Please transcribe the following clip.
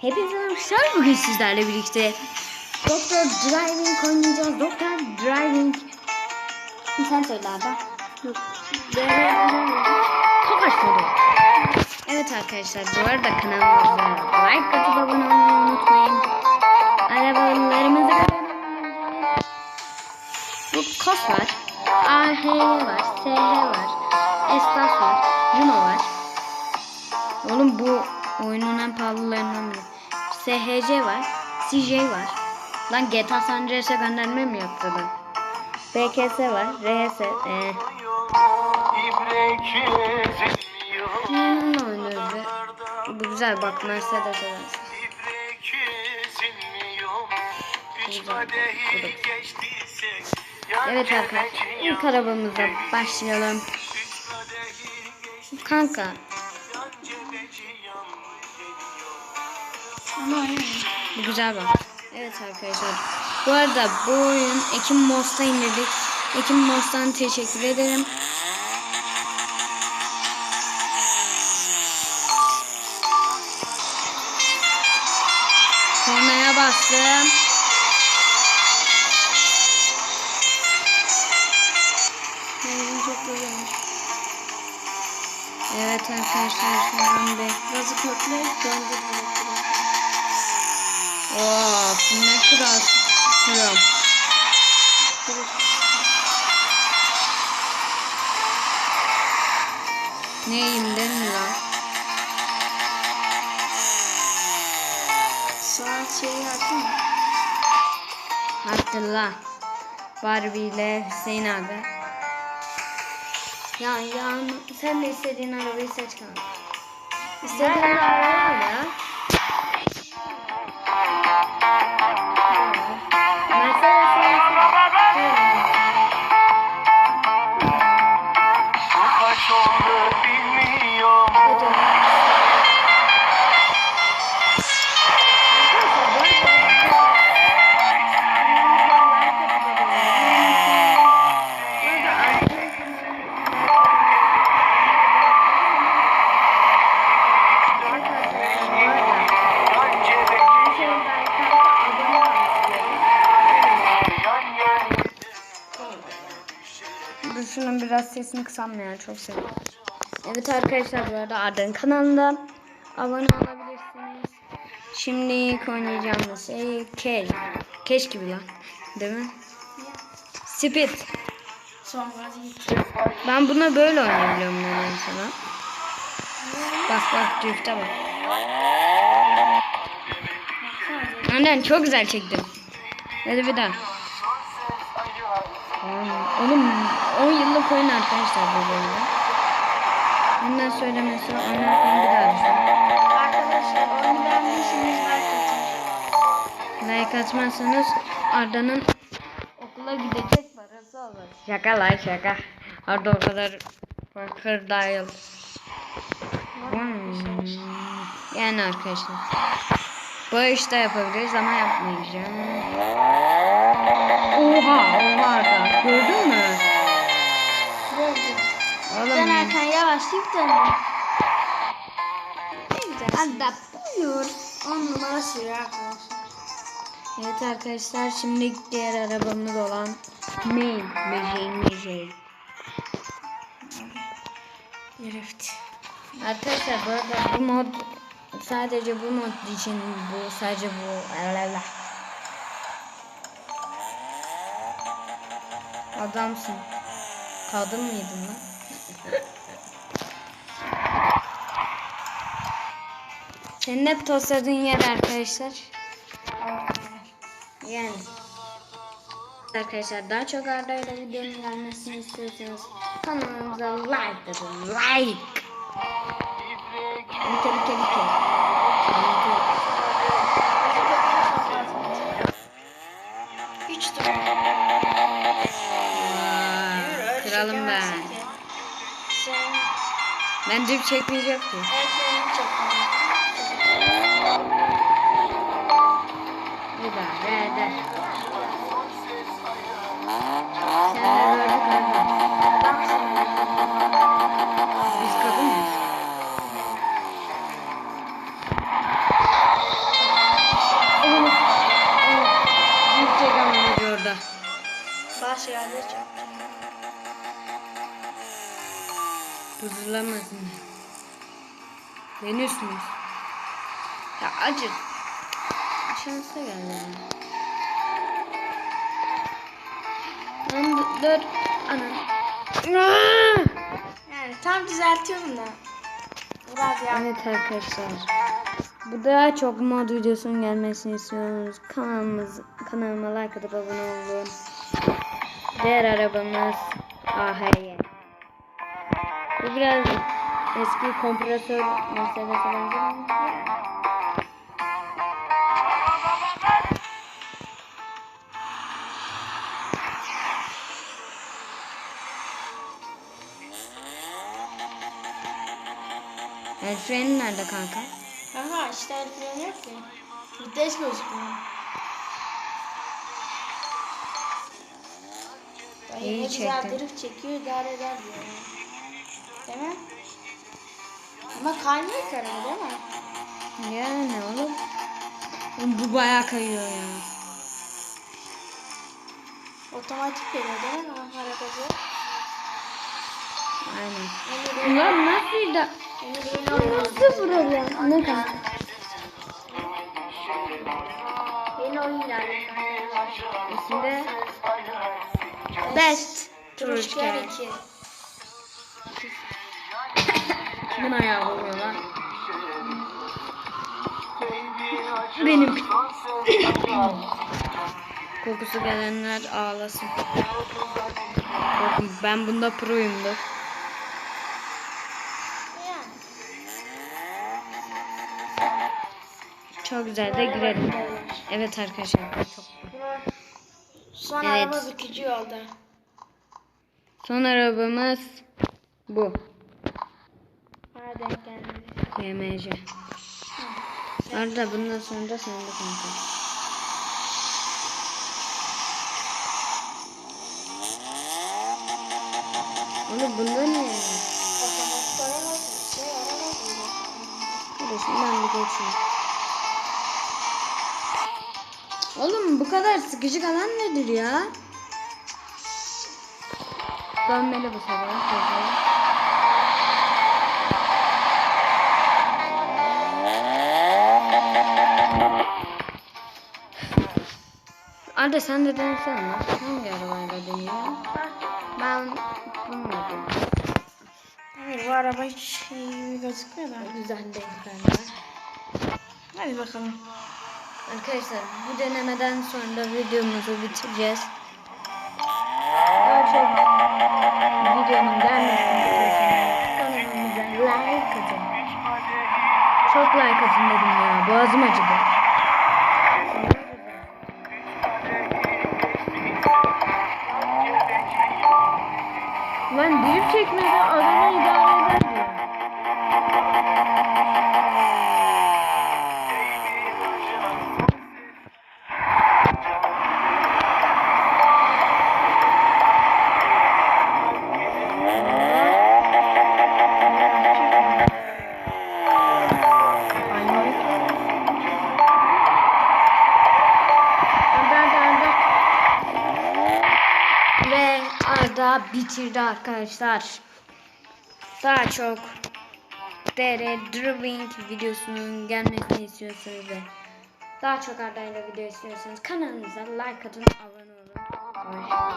Hepinize merhabalar. Bugün sizlerle birlikte Doktor Driving oynayacağız. Doktor Driving. Sen söyle abi. Modu. Evet arkadaşlar bu arada kanalımıza like atıp abone olmayı unutmayın. Arabalarımızı. Bu KOS var. AH var. SH var. Estas var. Juno var. Oğlum bu oyunun en pahalılarından biri. SHC var. CJ var. Lan GTA San Andreas'a gönderme mi yaptı lan? BKS var. RS. Eee. Bununla oynuyoruz be. Bu güzel bak Mercedes var. Evet arkadaşlar. İlk arabamıza başlayalım. Kanka. Bu güzel bak. Evet arkadaşlar. Bu arada bu oyun Ekim Mos'ta indirdik. Ekim Mos'tan teşekkür ederim. Kornaya bastım. Evet arkadaşlar şu an bir Bazı kökler döndü Of ne kadar sürüyorum. Neyim değil mi lan? Saat şeyi açtın mı? Hatırla. Barbie ile Hüseyin abi. Ya ya sen de istediğin arabayı seç kanka. İstediğin araba var ya. Şunun biraz sesini kısam mı ya çok seviyorum. Evet arkadaşlar bu arada Arda'nın kanalında abone olabilirsiniz. Şimdi oynayacağımız şey Keş. Keş gibi lan. Değil mi? Git. Ben buna böyle oynayabiliyorum ben sana. Bak bak drift'e bak. Annen çok güzel çektim. Hadi bir daha. Oğlum 10 yıllık oyun arkadaşlar bu oyunda. Benden söylemesi oynarken bir daha. Arkadaşlar oyunu beğendiyseniz like atın. Like atmazsanız Arda'nın okula gidecek parası olur. Şaka lan şaka. Arda o kadar fakir değil. Hmm. Yani arkadaşlar. Bu işte yapabiliriz ama yapmayacağım. Oha oha Arda. Gördün mü? Gördüm. Oğlum. Dönerken yavaşlayıp dönüyor. Ne güzel. Arda buyur. 10 numara sürüyor arkadaşlar. Evet arkadaşlar şimdi diğer arabamız olan Main. Mejey Mejey. Drift. Arkadaşlar bu arada bu mod sadece bu mod için bu sadece bu Alala. Adamsın. Kadın mıydın lan? Senin hep tosladığın yer arkadaşlar. Yani. Arkadaşlar daha çok Arda ile videonun gelmesini istiyorsanız kanalımıza like atın. Like. Like like like. Dur. Kralım ben. Sen Ben drip çekmeyeceğim ki. ellerini çekme. Bir daha. Ver. Venüs müyüz? Ya acı. Şansa geldi yani. Lan dur-. Anam. Yani tam düzeltiyorum da. Biraz ya. Evet arkadaşlar. Bu da çok mod videosunun gelmesini istiyoruz. Kanalımız kanalıma like atıp abone olun. Diğer arabamız AHY. Bu biraz eski kompresör meselesi benziyor. El freni nerede kanka? Aha işte el freni yok ki. Vites gözükmüyor. Dayı İyi ne güzel çektin. drift çekiyor idare eder diyor. Değil mi? Ama kaymıyor ki araba değil mi? Ya ne oğlum? Oğlum Bu bayağı kayıyor ya. Otomatik geliyor değil mi? Ha, arabacı. Aynen. Yeni Ulan nasıl da? yeni bir oyun Nasıl vuralım? Ne kanka? Yeni oyun geldi. İçinde Best Turuşker. 2. Kimin ayağı vuruyor lan? Benim. Kokusu gelenler ağlasın. Bakın ben bunda proyumdur. Çok güzel de girelim. Evet arkadaşlar. Çok. Son Evet. araba bükücü yolda. Son arabamız bu. Bana denk gelmedi. YMC. Arda bundan sonra da sende kanka. Oğlum bunda ne? Otomatik araba şey araba değil. Kardeşim ben bir geçeyim. Oğlum bu kadar sıkıcı kalan nedir ya? Dönmeli bu sefer. Arda sen de denesene. Hangi arabayla deniyor? Ben bununla. Hayır bu araba hiç iyi gözükmüyor da. Güzel değil bence. Hadi bakalım. Arkadaşlar bu denemeden sonra videomuzu bitireceğiz. Daha çok videonun gelmesini istiyorsanız kanalımıza like atın. Çok like atın dedim ya. Boğazım acıdı. Drip çekmeden adamı Arda bitirdi arkadaşlar. Daha çok DR Driving videosunun gelmesini istiyorsanız ve daha çok Arda ile video istiyorsanız kanalımıza like atın, abone olun.